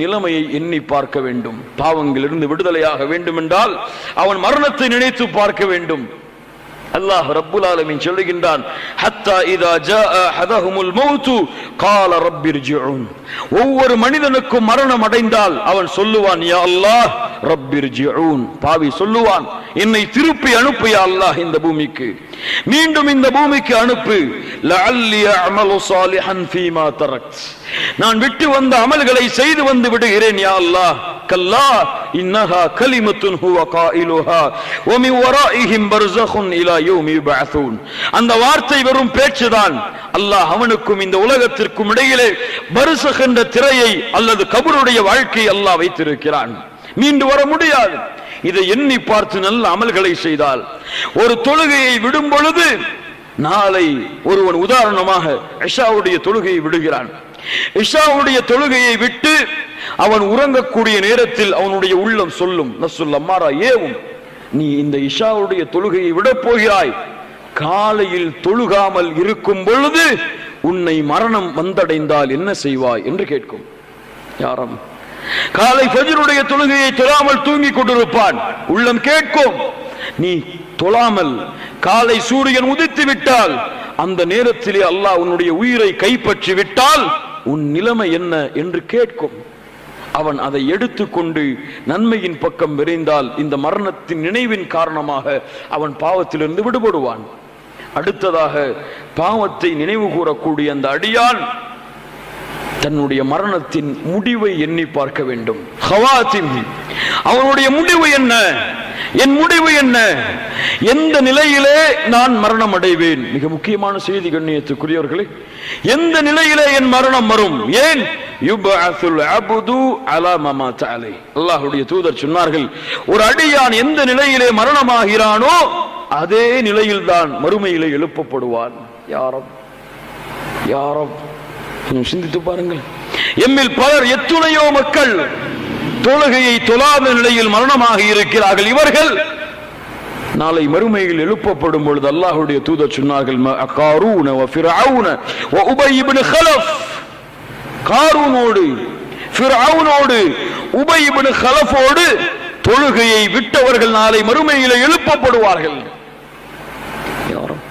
நிலைமையை எண்ணி பார்க்க வேண்டும். பாவங்களிலிருந்து விடுதலையாக வேண்டும் என்றால் அவன் மரணத்தை நினைத்து பார்க்க வேண்டும். அல்லாஹ் ரப்புல் ஆலமின் சொல்லுகின்றான் ஹத்தா இதா ஜாஅ அஹதஹுமுல் மௌத்து கால ரப்பிர்ஜிஊன் ஒவ்வொரு மனிதனுக்கும் மரணம் அடைந்தால் அவன் சொல்லுவான் யா அல்லாஹ் ரப்பிர்ஜிஊன் பாவி சொல்லுவான் என்னை திருப்பி அனுப்பு யா அல்லாஹ் இந்த பூமிக்கு. மீண்டும் இந்த பூமிக்கு அனுப்பு. நான் விட்டு வந்த அமல்களை செய்து வந்து விடுகிறேன் யா அல்லாஹ். கல்லா இன்னஹா கலிமத்துன் ஹுவ காயிலுஹா. வ மின் வராஇஹிம் இலா யௌமி யுபஅஸூன். அந்த வார்த்தை வெறும் பேச்சுதான். அல்லாஹ் அவனுக்கும் இந்த உலகத்திற்கும் இடையிலே பர்ஸഖ் என்ற திரையை அல்லது கபருடைய வாழ்க்கை அல்லாஹ் வைத்திருக்கிறான். மீண்டு வர முடியாது. இதை எண்ணி பார்த்து நல்ல அமல்களை செய்தால் ஒரு தொழுகையை விடும் பொழுது நாளை ஒருவன் உதாரணமாக இஷாவுடைய தொழுகையை விடுகிறான். இஷாவுடைய தொழுகையை விட்டு அவன் உறங்கக்கூடிய நேரத்தில் அவனுடைய உள்ளம் சொல்லும் நசுல் அம்மாரா ஏவும் நீ இந்த இஷாவுடைய தொழுகையை விடப் போகிறாய். காலையில் தொழுகாமல் இருக்கும் பொழுது உன்னை மரணம் வந்தடைந்தால் என்ன செய்வாய்? என்று கேட்கும். யாரம்? காலை ஃபஜ்ருடைய தொழுகையை தொழாமல் தூங்கிக் கொண்டிருப்பான். உள்ளம் கேட்கும். நீ தொழாமல் காலை சூரியன் உதித்து விட்டால் அந்த நேரத்திலே அல்லாஹ் உன்னுடைய உயிரை கைப்பற்றி விட்டால் உன் நிலைமை என்ன என்று கேட்கும். அவன் அதை எடுத்துக்கொண்டு நன்மையின் பக்கம் விரைந்தால் இந்த மரணத்தின் நினைவின் காரணமாக அவன் பாவத்திலிருந்து விடுபடுவான். அடுத்ததாக பாவத்தை நினைவு கூறக்கூடிய அந்த அடியான் தன்னுடைய மரணத்தின் முடிவை எண்ணி பார்க்க வேண்டும். ஹவாத்திம் அவனுடைய முடிவு என்ன? என் முடிவு என்ன? எந்த நிலையிலே நான் மரணம் அடைவேன்? மிக முக்கியமான செய்தி கண்ணியத்துக்குரியவர்களே எந்த நிலையிலே என் மரணம் வரும்? ஏன்? அல்லாஹுடைய அலா மமாத் தூதர் சொன்னார்கள் ஒரு அடியான் எந்த நிலையிலே மரணமாகிறானோ அதே நிலையில்தான் மறுமையிலே எழுப்பப்படுவான். யாரும் யாரும் கொஞ்சம் சிந்தித்து பாருங்கள். எம்மில் பலர் எத்துணையோ மக்கள் தொழுகையை தொழாத நிலையில் மரணமாக இருக்கிறார்கள். இவர்கள் நாளை மறுமையில் எழுப்பப்படும் பொழுது அல்லாஹுடைய தூதர் சொன்னார்கள் "ம- காரூன வ உபை இப்னு கலஃப் காரூனோடு ஃபிர்அவுனோடு உபை இப்னு கலஃபோடு தொழுகையை விட்டவர்கள் நாளை மறுமையில் எழுப்பப்படுவார்கள் யாரும்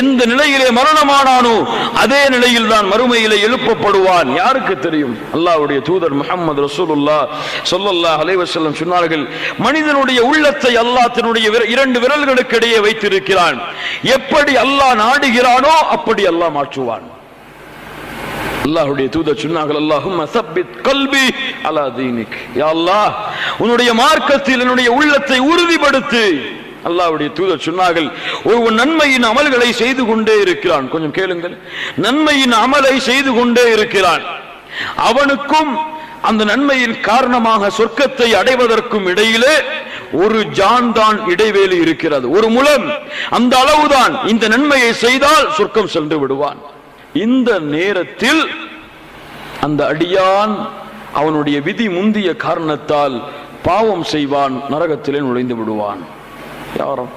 எந்த நிலையிலே மரணமானானோ அதே நிலையில் தான் மறுமையிலே எழுப்பப்படுவான். யாருக்கு தெரியும்? அல்லாவுடைய தூதர் முகமது ரசூலுல்லா ஸல்லல்லாஹு அலைவசல்லம் சொன்னார்கள் மனிதனுடைய உள்ளத்தை அல்லாஹ் தன்னுடைய இரண்டு விரல்களுக்கு இடையே வைத்திருக்கிறான். எப்படி அல்லாஹ் நாடுகிறானோ அப்படி அல்லாஹ் மாற்றுவான். அல்லாஹுடைய தூதர் சொன்னார்கள் அல்லாஹும் சப்பித் கல்வி அலா தீனிக். யா அல்லாஹ் உன்னுடைய மார்க்கத்தில் என்னுடைய உள்ளத்தை உறுதிப்படுத்து. அல்லாவுடைய தூதர் சொன்னார்கள் ஒருவன் நன்மையின் அமல்களை செய்து கொண்டே இருக்கிறான். கொஞ்சம் கேளுங்கள். நன்மையின் அமலை செய்து கொண்டே இருக்கிறான். அவனுக்கும் அந்த நன்மையின் காரணமாக சொர்க்கத்தை அடைவதற்கும் இடையிலே ஒரு ஜான் தான் இடைவேளி இருக்கிறது. ஒரு முலம் அந்த அளவுதான் இந்த நன்மையை செய்தால் சொர்க்கம் சென்று விடுவான். இந்த நேரத்தில் அந்த அடியான் அவனுடைய விதி முந்திய காரணத்தால் பாவம் செய்வான் நரகத்திலே நுழைந்து விடுவான். யாரும்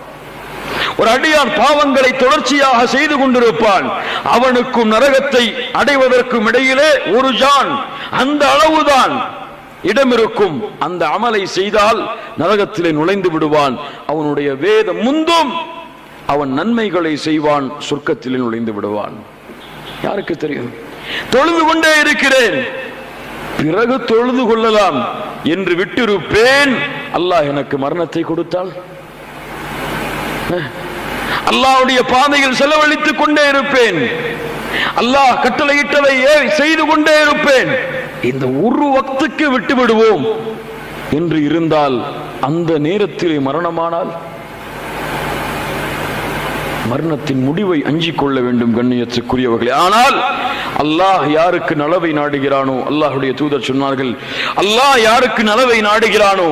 ஒரு அடியான் பாவங்களை தொடர்ச்சியாக செய்து கொண்டிருப்பான். அவனுக்கும் நரகத்தை அடைவதற்கும் இடையிலே ஒரு ஜான் அந்த அளவுதான் இடம் இருக்கும் அந்த அமலை செய்தால் நரகத்திலே நுழைந்து விடுவான். அவனுடைய வேதம் முந்தும் அவன் நன்மைகளை செய்வான். சொர்க்கத்திலே நுழைந்து விடுவான். யாருக்கு தெரியும்? தொழுது கொண்டே இருக்கிறேன். பிறகு தொழுது கொள்ளலாம் என்று விட்டிருப்பேன். அல்லாஹ் எனக்கு மரணத்தை கொடுத்தாள் அல்லாவுடைய பாதையில் செலவழித்துக் கொண்டே இருப்பேன். அல்லாஹ் கட்டளையிட்டதை செய்து கொண்டே இருப்பேன். இந்த ஒரு வக்துக்கு விட்டு விடுவோம் என்று இருந்தால் அந்த நேரத்திலே மரணமானால் மரணத்தின் முடிவை அஞ்சிக் கொள்ள வேண்டும் கண்ணியத்துக்குரியவர்களே. ஆனால் அல்லாஹ் யாருக்கு நலவை நாடுகிறானோ அல்லாஹுடைய தூதர் சொன்னார்கள் அல்லாஹ் யாருக்கு நலவை நாடுகிறானோ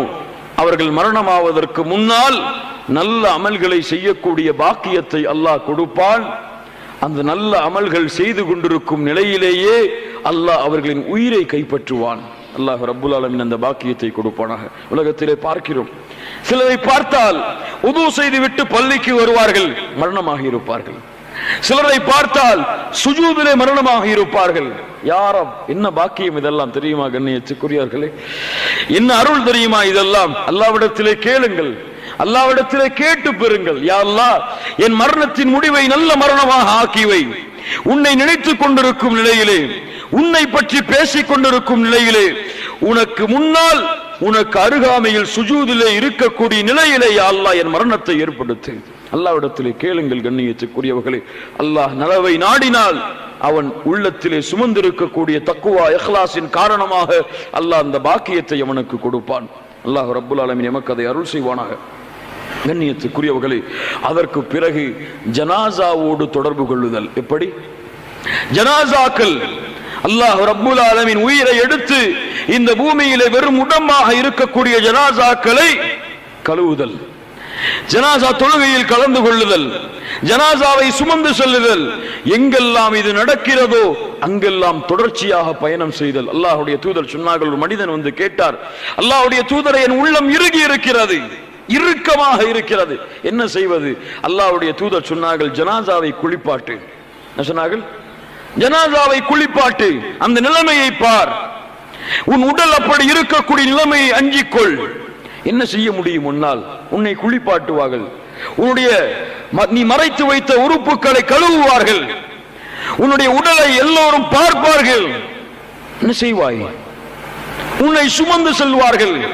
அவர்கள் மரணமாவதற்கு முன்னால் நல்ல அமல்களை செய்யக்கூடிய பாக்கியத்தை அல்லாஹ் கொடுப்பான். அந்த நல்ல அமல்கள் செய்து கொண்டிருக்கும் நிலையிலேயே அல்லாஹ் அவர்களின் உயிரை கைப்பற்றுவான். அல்லாஹ் ரப்புல் அலமின் அந்த பாக்கியத்தை கொடுப்பானாக. உலகத்திலே பார்க்கிறோம். சிலரை பார்த்தால் உது செய்து விட்டு பள்ளிக்கு வருவார்கள் மரணமாகி இருப்பார்கள். சிலரை பார்த்தால் சுஜூதிலே மரணமாக இருப்பார்கள். யாரம் என்ன பாக்கியம் இதெல்லாம் தெரியுமா கண்ணியத்துக்குரியவர்களே? என்ன அருள் தெரியுமா இதெல்லாம்? அல்லாவிடத்திலே கேளுங்கள். அல்லாவிடத்திலே கேட்டு பெறுங்கள். யா அல்லாஹ் என் மரணத்தின் முடிவை நல்ல மரணமாக ஆக்கிவை உன்னை நினைத்துக் கொண்டிருக்கும் நிலையிலே உன்னை பற்றி பேசிக் கொண்டிருக்கும் நிலையிலே உனக்கு முன்னால் உனக்கு அருகாமையில் சுஜூதிலே இருக்கக்கூடிய நிலையிலே அல்லாஹ் என் மரணத்தை ஏற்படுத்து. அல்லாவிடத்திலே கேளுங்கள் கண்ணியத்துக்குரியவர்களே. அல்லாஹ் நலவை நாடினால் அவன் உள்ளத்திலே சுமந்திருக்கக்கூடிய தக்குவா எஹ்லாஸின் காரணமாக அல்லாஹ் அந்த பாக்கியத்தை அவனுக்கு கொடுப்பான். அல்லாஹ் ரப்புல் ஆலமீன் எமக்கு அதை அருள் செய்வானாக. கண்ணியத்துக்குரியவர்களே அதற்கு பிறகு ஜனாசாவோடு தொடர்பு கொள்ளுதல் எப்படி? ஜனாசாக்கள் அல்லாஹ் ரப்புல் ஆலமின் உயிரை எடுத்து இந்த பூமியிலே வெறும் உடம்பாக இருக்கக்கூடிய ஜனாசாக்களை கழுவுதல். ஜனாசா தொழுகையில் கலந்து கொள்ளுதல். ஜனாசாவை சுமந்து செல்லுதல். எங்கெல்லாம் இது நடக்கிறதோ அங்கெல்லாம் தொடர்ச்சியாக பயணம் செய்தல். அல்லாஹுடைய தூதர் சொன்னார்கள் ஒரு மனிதன் வந்து கேட்டார் அல்லாஹுடைய தூதரை என் உள்ளம் இறுகி இருக்கிறது. இறுக்கமாக இருக்கிறது. என்ன செய்வது? அல்லாவுடைய தூதர் சொன்னார்கள் ஜனாசாவை குளிப்பாட்டு. என்ன சொன்னார்கள்? ஜனாசாவை குளிப்பாட்டு. அந்த நிலைமையை பார். உன் உடல் அப்படி இருக்கக்கூடிய நிலைமையை அஞ்சிக்கொள் என்ன செய்ய முடியும் உன்னால்? உன்னை குளிப்பாட்டுவார்கள். உன்னுடைய நீ மறைத்து வைத்த உறுப்புகளை கழுவுவார்கள். உன்னுடைய உடலை எல்லோரும் பார்ப்பார்கள். என்ன செய்வாய்? உன்னை சுமந்து செல்வார்கள்.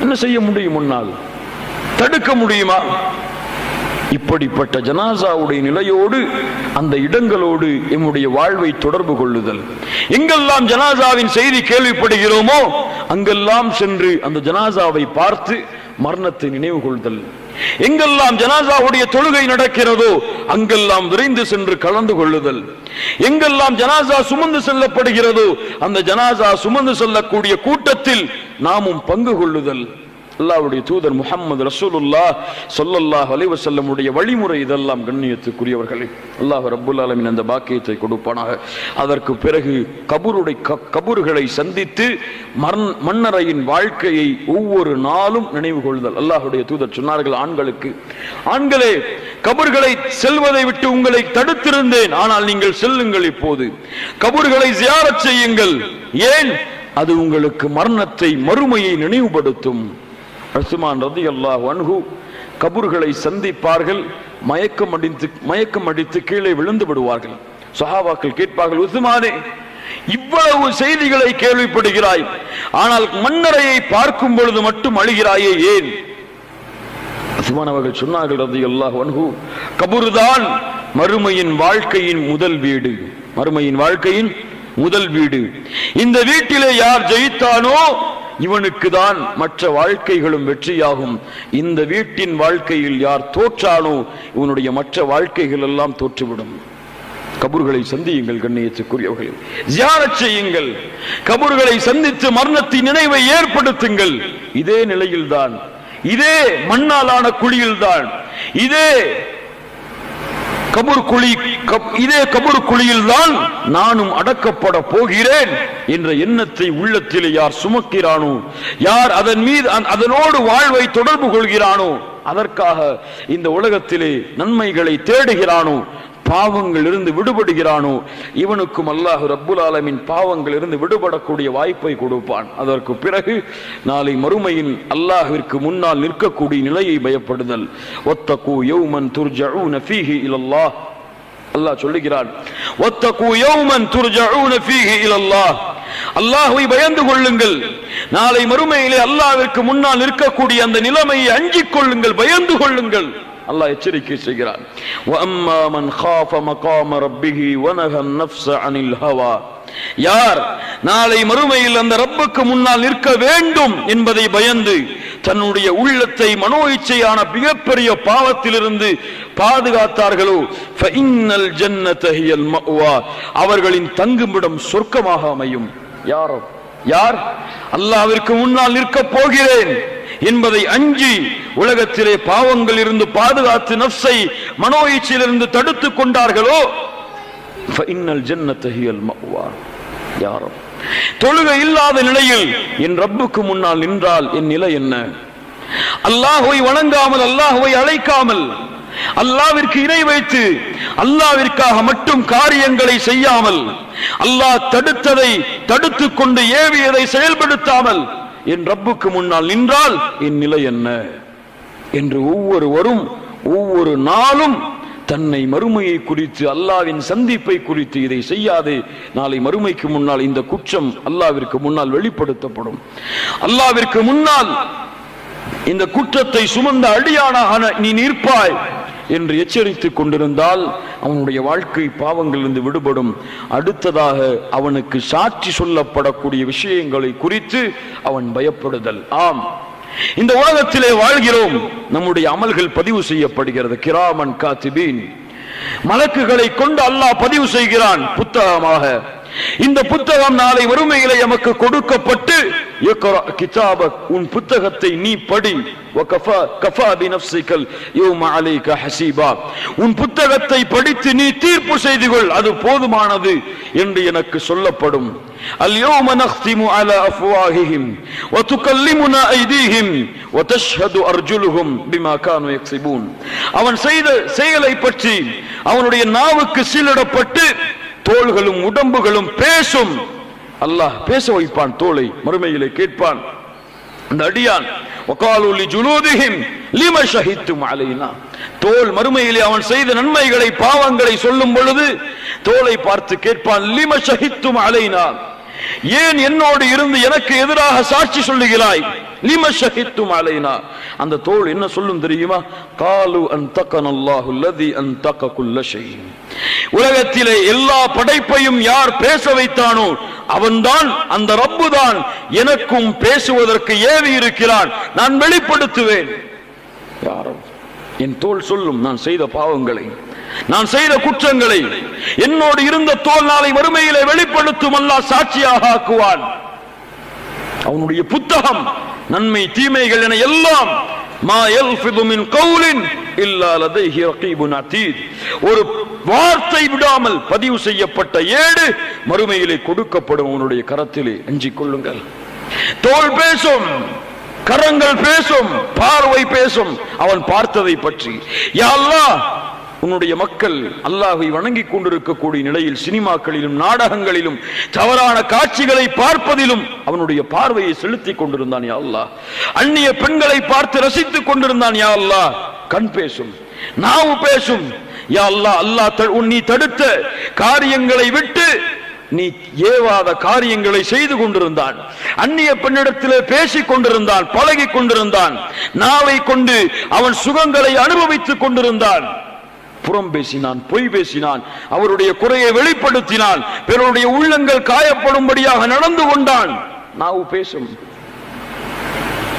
என்ன செய்ய முடியும் உன்னால்? தடுக்க முடியுமா? இப்படிப்பட்ட ஜனாசாவுடைய நிலையோடு அந்த இடங்களோடு எம்முடைய வாழ்வை தொடர்பு கொள்ளுதல். எங்கெல்லாம் ஜனாசாவின் செய்தி கேள்விப்படுகிறோமோ அங்கெல்லாம் சென்று அந்த ஜனாசாவை பார்த்து மரணத்தை நினைவு கொள்தல். எங்கெல்லாம் ஜனாசாவுடைய தொழுகை நடக்கிறதோ அங்கெல்லாம் விரைந்து சென்று கலந்து கொள்ளுதல். எங்கெல்லாம் ஜனாசா சுமந்து செல்லப்படுகிறதோ அந்த ஜனாசா சுமந்து செல்லக்கூடிய கூட்டத்தில் நாமும் பங்கு கொள்ளுதல். அல்லாவுடைய தூதர் முகமது ரசூலுல்லா சொல்லல்லா அலைஹி வழிமுறை இதெல்லாம் கண்ணியத்துக்குரியவர்களே. அல்லாஹ் ரப்புல் அந்த பாக்கியத்தை கொடுப்பானாக. அதற்கு பிறகு கபருடைய கபூர்களை சந்தித்து மரண் மன்னரையின் வாழ்க்கையை ஒவ்வொரு நாளும் நினைவு கொள்ளுதல் அல்லாஹுடைய தூதர் சொன்னார்கள் ஆண்களுக்கு ஆண்களே கபர்களை செல்வதை விட்டு உங்களை தடுத்திருந்தேன். ஆனால் நீங்கள் செல்லுங்கள் இப்போது. கபர்களை ஜியாரச் செய்யுங்கள். ஏன்? அது உங்களுக்கு மரணத்தை மறுமையை நினைவுபடுத்தும் உஸ்மான் ரதியல்லாஹு அன்ஹு கபூர்களை சந்திப்பார்கள் மயக்கம் அடித்து மயக்கம் அடித்து கீழே விழுந்து விடுவார்கள். சஹாபாக்கள் கேட்பார்கள் உஸ்மானே இவ்வளவு செய்திகளை கேள்விப்படுகிறாய். ஆனால் மன்னரையை பார்க்கும் பொழுது மட்டும் அழுகிறாயே ஏன்? உஸ்மான் அவர்கள் சொன்னார்கள் ரதியல்லாஹு அன்ஹு கபூர்தான் மறுமையின் வாழ்க்கையின் முதல் வீடு. மறுமையின் வாழ்க்கையின் முதல் வீடு. இந்த வீட்டிலே யார் ஜெயித்தானோ இவனுக்கு தான் மற்ற வாழ்க்கைகளும் வெற்றியாகும். இந்த வீட்டின் வாழ்க்கையில் யார் தோற்றானோ இவனுடைய மற்ற வாழ்க்கைகள் எல்லாம் தோற்றுவிடும். கபூர்களை சந்தியுங்கள் கண்ணியத்துக்குரியவர்கள். ஜியாரத் செய்யுங்கள். கபூர்களை சந்தித்து மரணத்தின் நினைவை ஏற்படுத்துங்கள். இதே நிலையில்தான். இதே மண்ணாலான குழியில்தான். இதே கபூர் குழி இதே கபூர் குழியில் தான் நானும் அடக்கப்பட போகிறேன் என்ற எண்ணத்தை உள்ளத்திலே யார் சுமக்கிறானோ யார் அதன் மீது அதனோடு வாழ்வை தொடர்பு கொள்கிறானோ அதற்காக இந்த உலகத்திலே நன்மைகளை தேடுகிறானோ பாவங்கள் இருந்து விடுபடுகிறானோ இவனுக்கும் அல்லாஹு ரப்புல் ஆலமின் பாவங்கள் இருந்து விடுபடக்கூடிய வாய்ப்பை கொடுப்பான். அதற்கு பிறகு நாளை மறுமையின் அல்லாஹிற்கு முன்னால் நிற்கக்கூடிய நிலையை பயப்படுதல். ஒத்தகு யௌமன் துர்ஜூ நஃபீஹி இலல்லாஹ். அல்லாஹ் சொல்லுகிறான் ஒத்தகு யௌமன் துர்ஜஊன ஃபீஹி இலல்லாஹ். அல்லாஹ்வை பயந்து கொள்ளுங்கள். நாளை மறுமையிலே அல்லாஹ்விற்கு முன்னால் நிற்கக்கூடிய அந்த நிலைமையை அஞ்சிக் கொள்ளுங்கள் பயந்து கொள்ளுங்கள். அல்லாஹ் எச்சரிக்கை செய்கிறான். ஹவா. யார் நாளை மறுமையில் அந்த ரப்புக்கு முன்னால் நிற்க வேண்டும் என்பதை பயந்து தன்னுடைய உள்ளத்தை மனோ இச்சையான மிகப்பெரிய பாவத்திலிருந்து பாதுகாத்தார்களோ? அவர்களின் தங்குமிடம் சொர்க்கமாக அமையும். யாரோ? யார்? அல்லாவிற்கு முன்னால் நிற்கப் போகிறேன். என்பதை அஞ்சி உலகத்திலே பாவங்கள் இருந்து பாதுகாத்து நப்சை மனோ இச்சையிலிருந்து தடுத்துக் கொண்டார்களோ? யாரும் தொழுகை இல்லாத நிலையில் என் ரப்புக்கு முன்னால் நின்றால் என் நிலை என்ன? அல்லாஹுவை வணங்காமல் அல்லாஹுவை அழைக்காமல் அல்லாவிற்கு இணை வைத்து அல்லாவிற்காக மட்டும் காரியங்களை செய்யாமல் அல்லாஹ் தடுத்ததை தடுத்து கொண்டு ஏவியதை செயல்படுத்தாமல் என் ரப்புக்கு முன்னால் நின்றால் என் நிலை என்ன? என்று ஒவ்வொருவரும் ஒவ்வொரு நாளும் தன்னை மறுமையை குறித்து அல்லாவின் சந்திப்பை குறித்து இதை செய்யாதே. நாளை மறுமைக்கு முன்னால் இந்த குற்றம் அல்லாவிற்கு முன்னால் வெளிப்படுத்தப்படும். அல்லாவிற்கு முன்னால் இந்த குற்றத்தை சுமந்த அடியானாக நீ நிற்பாய் என்று எச்சரித்துக் கொண்டிருந்தால் அவனுடைய வாழ்க்கை பாவங்களிலிருந்து விடுபடும். அடுத்ததாக அவனுக்கு சாட்சி சொல்லப்படக்கூடிய விஷயங்களை குறித்து அவன் பயப்படுதல். ஆம். இந்த உலகத்திலே வாழ்கிறோம். நம்முடைய அமல்கள் பதிவு செய்யப்படுகிறது. கிராமன் காத்திபீன். மலக்குகளை கொண்டு அல்லாஹ் பதிவு செய்கிறான். புத்தகமாக இந்த புத்தகம் நாளை வறுமையிலே எமக்கு கொடுக்கப்பட்டு இக்ரா கிதாபக் உன் புத்தகத்தை நீ படி வகஃபா கஃபா பினஃப்ஸிகல் யௌம அலைக ஹஸீபா உன் புத்தகத்தை படித்து நீ தீர்ப்பு செய்து கொள் அது போதுமானது என்று எனக்கு சொல்லப்படும் اليوم نختم على أفواههم وتكلمنا أيديهم وتشهد أرجلهم بما كانوا يكسبون அவன் செய்த செயலை பற்றி அவனுடைய நாவுக்கு சீலிடப்பட்டு தோள்களும் உடம்புகளும் பேசும். அல்லாஹ் பேச வைப்பான் தோலை மறுமையிலே கேட்பான். அந்த அடியான் வகாலுலி ஜுலூதிஹிம் லிம ஷஹித்தும் அலைனா. தோல் மறுமையிலே அவன் செய்த நன்மைகளை பாவங்களை சொல்லும் பொழுது தோலை பார்த்து கேட்பான் லிம ஷஹித்தும் அலைனா. ஏன் என்னோடு இருந்து எனக்கு எதிராக சாட்சி சொல்லுகிறாய்? லிம ஷஹித்தும் அலைனா. அந்த தோல் என்ன சொல்லும் தெரியுமா? காலு அன் தக்கன் அல்லாஹு லதி அன் தக்க உலகத்திலே எல்லா படைப்பையும் யார் பேச வைத்தானோ அவன்தான் அந்த ரப்பு தான் எனக்கும் பேசுவதற்கு ஏவி இருக்கிறான். நான் வெளிப்படுத்துவேன். யாரும் என் தோல் சொல்லும் நான் செய்த பாவங்களை. நான் செய்த குற்றங்களை என்னோடு இருந்த தோல் நாளை வறுமையிலே வெளிப்படுத்தும் அல்லாஹ் சாட்சியாக ஆக்குவான் அவனுடைய புத்தகம் நன்மை தீமைகள் என எல்லாம் மா மின் ரகீபுன் அதீத். ஒரு வார்த்தை விடாமல் பதிவு செய்யப்பட்ட ஏடு மறுமையிலே கொடுக்கப்படும் அவனுடைய கரத்திலே. அஞ்சிக் கொள்ளுங்கள். தோல் பேசும் கரங்கள் பேசும் பார்வை பேசும் அவன் பார்த்ததை பற்றி. யா அல்லாஹ் உன்னுடைய மக்கள் அல்லாஹை வணங்கிக் கொண்டிருக்கக்கூடிய நிலையில் சினிமாக்களிலும் நாடகங்களிலும் தவறான காட்சிகளை பார்ப்பதிலும் அவனுடைய பார்வையை செலுத்திக் கொண்டிருந்தான் யா அல்லாஹ். அந்நிய பெண்களை பார்த்து ரசித்துக் கொண்டிருந்தான் யா அல்லாஹ். கண் பேசும் நாவு பேசும். யா அல்லா அல்லாஹ் த- உன் நீ தடுத்த காரியங்களை விட்டு நீ ஏவாத காரியங்களை செய்து கொண்டிருந்தான். அந்நிய பெண்ணிடத்திலே பேசிக் கொண்டிருந்தான் பழகி கொண்டிருந்தான். நாவை கொண்டு அவன் சுகங்களை அனுபவித்துக் கொண்டிருந்தான். புறம் பேசினான் பொய் பேசினான் அவருடைய குறையை வெளிப்படுத்தினான் பிறருடைய உள்ளங்கள் காயப்படும்படியாக நடந்து கொண்டான். நாவு பேசும்.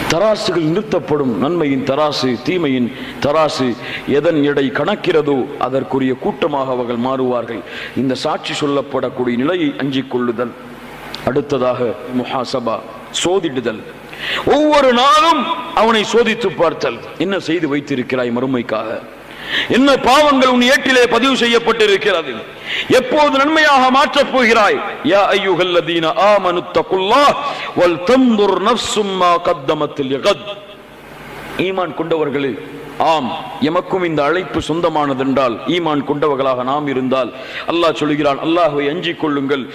தராசுகள் நிறுத்தப்படும். நன்மையின் தராசு தீமையின் தராசு எதன் எடை கணக்கிறதோ அதற்குரிய கூட்டமாக அவர்கள் மாறுவார்கள். இந்த சாட்சி சொல்லப்படக்கூடிய நிலையை அஞ்சிக் கொள்ளுதல். அடுத்ததாக முஹாசபா சோதிடுதல். ஒவ்வொரு நாளும் அவனை சோதித்து பார்த்தல். என்ன செய்து வைத்திருக்கிறாய் மறுமைக்காக? என்ன பாவங்கள் உன் ஏட்டிலே பதிவு செய்யப்பட்டிருக்கிறது? எப்போது நன்மையாக மாற்றப் போகிறாய்? யா ஐயுகல்லதீன ஆமனு தகுல்லாஹ் வல் தந்துர் நஃப்சும் மா கத்தமத் லிகத் ஈமான் கொண்டவர்களே ஆம் எமக்கும் இந்த அழைப்பு சொந்தமானதென்றால் ஈமான் கொண்டவர்களாக நாம் இருந்தால் அல்லாஹ் சொல்கிறான் அல்லாஹுவை அஞ்சிக் கொள்ளுங்கள்.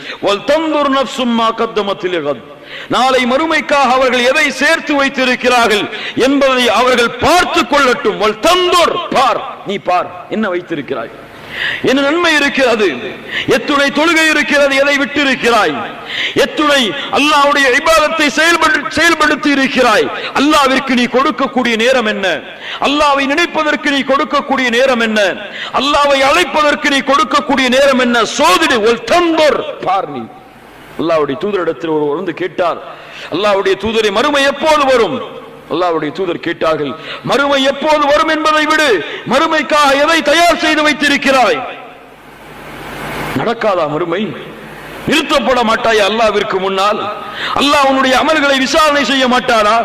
நாளை மறுமைக்காக அவர்கள் எதை சேர்த்து வைத்திருக்கிறார்கள் என்பதை அவர்கள் பார்த்து கொள்ளட்டும். தந்தோர் பார். நீ பார். என்ன வைத்திருக்கிறாய்? என்ன நன்மை இருக்கிறது? எத்துணை தொழுகை இருக்கிறது எதை விட்டு இருக்கிறாய் எத்துணை அல்லாவுடைய இபாதத்தை செயல்படு செயல்படுத்தி இருக்கிறாய் அல்லாவிற்கு நீ கொடுக்கக்கூடிய நேரம் என்ன? அல்லாவை நினைப்பதற்கு நீ கொடுக்கக்கூடிய நேரம் என்ன? அல்லாவை அழைப்பதற்கு நீ கொடுக்கக்கூடிய நேரம் என்ன? சோதிடு ஒரு தந்தோர். பார் அல்லாவுடைய தூதரிடத்தில் ஒருவர் வந்து கேட்டார். அல்லாவுடைய தூதரை மறுமை எப்போது வரும்? அல்லாவுடைய தூதர் கேட்டார்கள் மறுமை எப்போது வரும் என்பதை விடு. மறுமைக்காக எதை தயார் செய்து வைத்திருக்கிறாய்? நடக்காதா மறுமை? நிறுத்தப்பட மாட்டாய் அல்லாவிற்கு முன்னால்? அல்லாஹ் உன்னுடைய அமல்களை விசாரணை செய்ய மாட்டாரா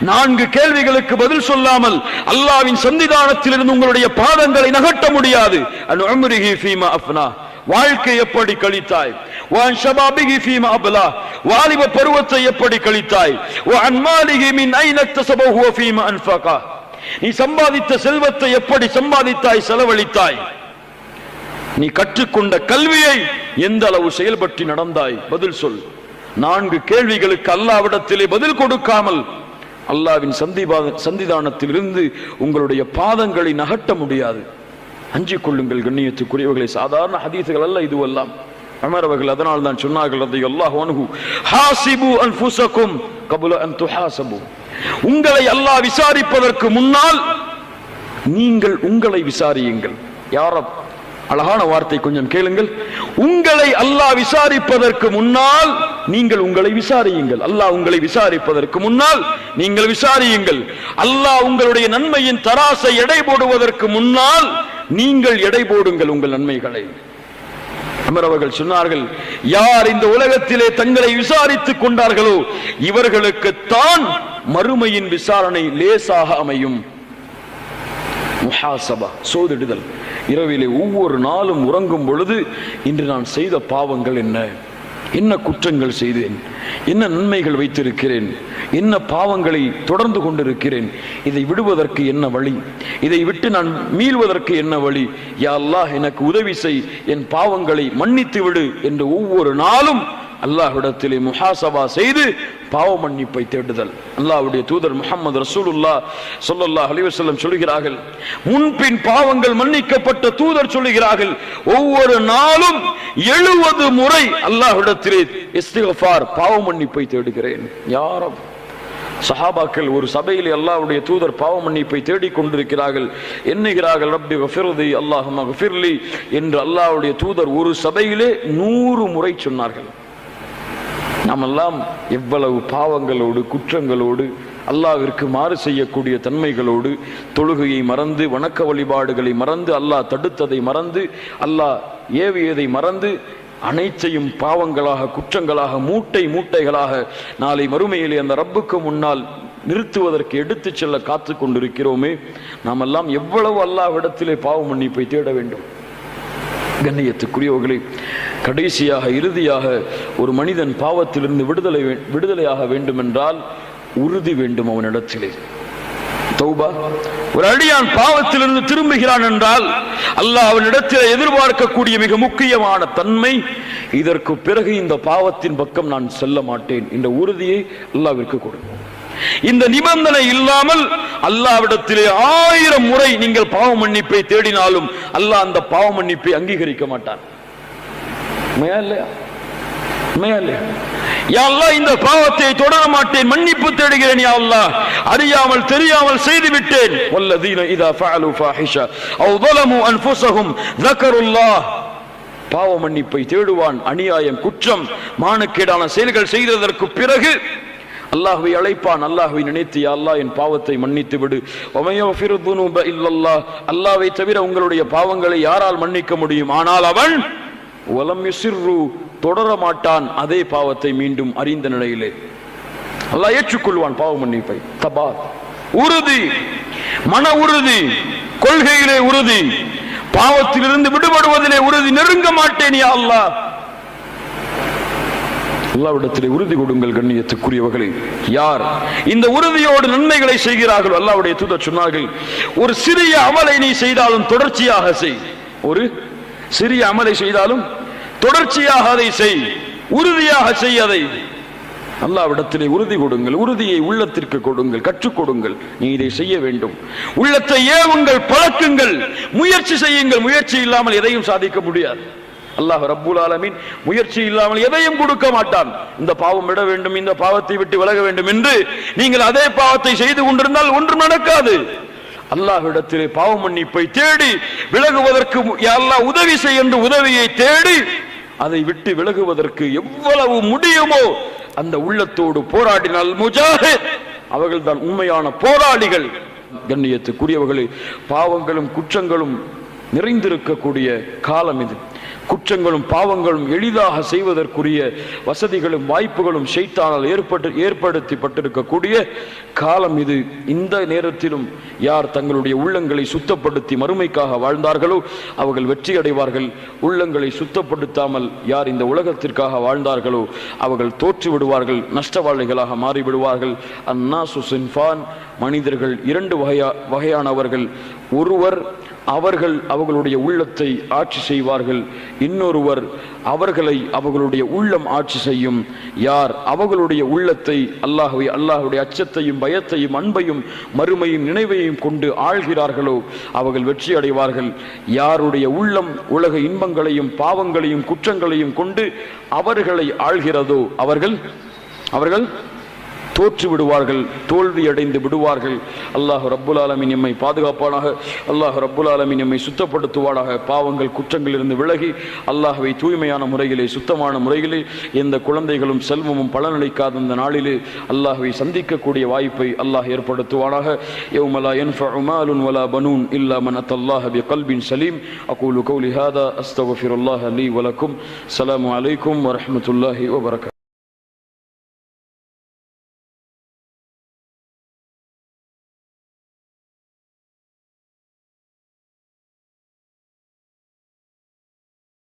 நான்கு கேள்விகளுக்கு பதில் சொல்லாமல் அல்லாவின் சன்னிதானத்திலிருந்து உங்களுடைய பாதங்களை நகட்ட முடியாது. வாழ்க்கை எப்படி கழித்தாய்? வான் ஷபாபிகி ஃபீமா அப்லா வாலிப பருவத்தை எப்படி கழித்தாய் வான் மாலிகி மின் ஃபீமா அன்ஃபகா நீ சம்பாதித்த செல்வத்தை எப்படி சம்பாதித்தாய் செலவழித்தாய்? நீ கற்றுக்கொண்ட கல்வியை எந்த அளவு செயல்பற்றி நடந்தாய்? பதில் சொல். நான்கு கேள்விகளுக்கு அல்லாவிடத்திலே பதில் கொடுக்காமல் அல்லாவின் சந்திபாத சந்திதானத்தில் இருந்து உங்களுடைய பாதங்களை நகட்ட முடியாது. அஞ்சிக் கொள்ளுங்கள் கண்ணியத்துக்குரியவர்களை சாதாரண ஹதீசுகள் அல்ல இதுவெல்லாம். உமர் அவர்கள் அதனால் தான் சொன்னார்கள் அதை அல்லாஹ் அனுகு ஹாசிபு அன்புசக்கும் கபுல அன் துஹாசபு. உங்களை அல்லாஹ் விசாரிப்பதற்கு முன்னால் நீங்கள் உங்களை விசாரியுங்கள். யார அழகான வார்த்தை கொஞ்சம் கேளுங்கள். உங்களை அல்லாஹ் விசாரிப்பதற்கு முன்னால் நீங்கள் உங்களை விசாரியுங்கள். அல்லாஹ் உங்களை விசாரிப்பதற்கு முன்னால் நீங்கள் விசாரியுங்கள். அல்லாஹ் உங்களுடைய நன்மையின் தராசை எடை போடுவதற்கு முன்னால் நீங்கள் எடை போடுங்கள் உங்கள் நன்மைகளை. அமர் அவர்கள் சொன்னார்கள் யார் இந்த உலகத்திலே தங்களை விசாரித்துக் கொண்டார்களோ இவர்களுக்கு தான் மறுமையின் விசாரணை லேசாக அமையும். முஹாசபா சோதிடுதல். இரவிலே ஒவ்வொரு நாளும் உறங்கும் பொழுது இன்று நான் செய்த பாவங்கள் என்ன? என்ன குற்றங்கள் செய்தேன்? என்ன நன்மைகள் வைத்திருக்கிறேன்? என்ன பாவங்களை தொடர்ந்து கொண்டிருக்கிறேன்? இதை விடுவதற்கு என்ன வழி? இதை விட்டு நான் மீள்வதற்கு என்ன வழி? யா அல்லாஹ் எனக்கு உதவி செய். என் பாவங்களை மன்னித்து விடு என்று ஒவ்வொரு நாளும் அல்லாஹ்விடத்திலே முஹாசபா செய்து பாவ மன்னிப்பை தேடுதல். அல்லாஹ்வுடைய தூதர் முகமது ரசூலுல்லா ஸல்லல்லாஹு அலிவசல்லம் சொல்கிறார்கள் முன்பின் பாவங்கள் மன்னிக்கப்பட்ட தூதர் சொல்கிறார்கள் ஒவ்வொரு நாளும் எழுபது முறை அல்லாஹ்விடத்திலே இஸ்திகஃபார் பாவ மன்னிப்பை தேடுகிறேன். யாரும் சஹாபாக்கள் ஒரு சபையில் அல்லாவுடைய தூதர் பாவ மன்னிப்பை தேடிக் கொண்டிருக்கிறார்கள். எண்ணுகிறார்கள் ரப்பி கஃபிர்தி அல்லாஹ் கஃபிர்லி என்று அல்லாஹ்வுடைய தூதர் ஒரு சபையிலே நூறு முறை சொன்னார்கள். நாமெல்லாம் எவ்வளவு பாவங்களோடு குற்றங்களோடு அல்லாவிற்கு மாறு செய்யக்கூடிய தன்மைகளோடு தொழுகையை மறந்து வணக்க வழிபாடுகளை மறந்து அல்லாஹ் தடுத்ததை மறந்து அல்லாஹ் ஏவியதை மறந்து அனைத்தையும் பாவங்களாக குற்றங்களாக மூட்டை மூட்டைகளாக நாளை மறுமையிலே அந்த ரப்புக்கு முன்னால் நிறுத்துவதற்கு எடுத்துச் செல்ல காத்து கொண்டிருக்கிறோமே. நாமெல்லாம் எவ்வளவு அல்லாவிடத்திலே பாவ மன்னிப்பை தேட வேண்டும். கண்ணியத்துக்குரியவர்களே கடைசியாக இறுதியாக ஒரு மனிதன் பாவத்திலிருந்து விடுதலை விடுதலையாக வேண்டும் என்றால் உறுதி வேண்டும் அவனிடத்திலே. தௌபா ஒரு அடியான் பாவத்திலிருந்து திரும்புகிறான் என்றால் அல்லாஹ் அவனிடத்தில் எதிர்பார்க்கக்கூடிய மிக முக்கியமான தன்மை இதற்கு பிறகு இந்த பாவத்தின் பக்கம் நான் செல்ல மாட்டேன் என்ற உறுதியை அல்லாவிற்கு கொடுக்கும். இந்த நிபந்தனை இல்லாமல் அல்லாவிடத்திலே ஆயிரம் முறை நீங்கள் பாவ மன்னிப்பை தேடினாலும் அல்லாஹ் அந்த பாவ மன்னிப்பை அங்கீகரிக்க மாட்டான். உண்மையா இல்லையா? உண்மையா இல்லையா? யா அல்லாஹ் இந்த பாவத்தை தொடர மாட்டேன் மன்னிப்பு தேடுகிறேன் யா அல்லாஹ் அறியாமல் தெரியாமல் செய்து விட்டேன் வல்லதீன இதா ஃபஅலு ஃபாஹிஷா அவ் ظلموا انفسهم ذكروا الله பாவ மன்னிப்பை தேடுவான் அநியாயம் குற்றம் மானக்கேடான செயல்கள் செய்ததற்கு பிறகு அல்லாஹ்வை அழைப்பான் அல்லாஹ்வை நினைத்து யா அல்லாஹ் என் பாவத்தை மன்னித்து விடு வமையஃபிரு துனூப இல்லல்லாஹ் அல்லாஹ்வை தவிர உங்களுடைய பாவங்களை யாரால் மன்னிக்க முடியும் ஆனால் அவன் வலம் யுசிர்ரு தொடர மாட்டான் அதே பாவத்தை மீண்டும் அறிந்த நிலையிலே. அல்லாஹ் ஏற்றுக்கொள்வான் பாவ மன்னிப்பை. தபா. உறுதி. மன உறுதி. கொள்கையிலே உறுதி. பாவத்திலிருந்து விடுபடுவதிலே உறுதி. நெருங்க மாட்டேன் யா அல்லாஹ். அல்லாவிடத்திலே உறுதி கொடுங்கள் கண்ணியத்துக்குரியவர்களே. யார் இந்த உறுதியோடு நன்மைகளை செய்கிறார்கள் அல்லாவுடைய தூதர் சொன்னார்கள். ஒரு சிறிய அமலை நீ செய்தாலும் தொடர்ச்சியாக செய். ஒரு சிறிய அமலை செய்தாலும் தொடர்ச்சியாக அதை செய் உறுதியாக செய் அதை. அல்லாவிடத்திலே உறுதி கொடுங்கள் உறுதியை உள்ளத்திற்கு கொடுங்கள் கற்றுக் கொடுங்கள். நீ இதை செய்ய வேண்டும். உள்ளத்தை ஏவுங்கள் பழக்குங்கள்? முயற்சி செய்யுங்கள். முயற்சி இல்லாமல் எதையும் சாதிக்க முடியாது. அல்லாஹ் ரப்புல் ஆலமீன் முயற்சி இல்லாமல் எதையும் கொடுக்க மாட்டான். இந்த பாவம் விட வேண்டும் இந்த பாவத்தை விட்டு விலக வேண்டும் என்று நீங்கள் அதே பாவத்தை செய்து கொண்டிருந்தால் ஒன்றும் நடக்காது. அல்லாஹ்விடத்திலே பாவ மன்னிப்பை தேடி விலகுவதற்கு யா உதவி செய் என்று உதவியை தேடி அதை விட்டு விலகுவதற்கு எவ்வளவு முடியுமோ அந்த உள்ளத்தோடு போராடினால் முஜாஹித். அவர்கள் தான் உண்மையான போராளிகள். கண்ணியத்துக்குரியவர்களே பாவங்களும் குற்றங்களும் நிறைந்திருக்கக்கூடிய காலம் இது. குற்றங்களும் பாவங்களும் எளிதாக செய்வதற்குரிய வசதிகளும் வாய்ப்புகளும் ஷைத்தானால் ஏற்பட்டு ஏற்படுத்தப்பட்டிருக்கக்கூடிய காலம் இது. இந்த நேரத்திலும் யார் தங்களுடைய உள்ளங்களை சுத்தப்படுத்தி மறுமைக்காக வாழ்ந்தார்களோ அவர்கள் வெற்றி அடைவார்கள் உள்ளங்களை சுத்தப்படுத்தாமல் யார் இந்த உலகத்திற்காக வாழ்ந்தார்களோ அவர்கள் தோற்று விடுவார்கள் நஷ்டவாளிகளாக மாறிவிடுவார்கள். அன்னா சுசின்ஃபான் மனிதர்கள் இரண்டு வகையா வகையானவர்கள். ஒருவர் அவர்கள் அவர்களுடைய உள்ளத்தை ஆட்சி செய்வார்கள். இன்னொருவர் அவர்களை அவர்களுடைய உள்ளம் ஆட்சி செய்யும். யார்? அவர்களுடைய உள்ளத்தை அல்லாஹுவை அல்லாஹுடைய அச்சத்தையும் பயத்தையும் அன்பையும் மறுமையும் நினைவையும் கொண்டு ஆள்கிறார்களோ அவர்கள் வெற்றி அடைவார்கள். யாருடைய உள்ளம் உலக இன்பங்களையும் பாவங்களையும் குற்றங்களையும் கொண்டு அவர்களை ஆள்கிறதோ அவர்கள் அவர்கள் தோற்று விடுவார்கள் தோல்வி அடைந்து விடுவார்கள் அல்லாஹ் ரப்புல் ஆலமின் எம்மை பாதுகாப்பானாக அல்லாஹ் ரப்புல் ஆலமின் எம்மை சுத்தப்படுத்துவானாக பாவங்கள் குற்றங்களிலிருந்து விலகி அல்லாஹ்வை தூய்மையான முறையிலே சுத்தமான முறையிலே எந்த குழந்தைகளும் செல்வமும் பலனளிக்காத இந்த நாளிலே அல்லாஹ்வை சந்திக்கக்கூடிய வாய்ப்பை அல்லாஹ் ஏற்படுத்துவானாக யௌமலா ينفع مال ولا بنون إلا من أتى الله بقلب سليم أقول قولي هذا أستغفر الله لي ولكم السلام عليكم ورحمة الله وبركاته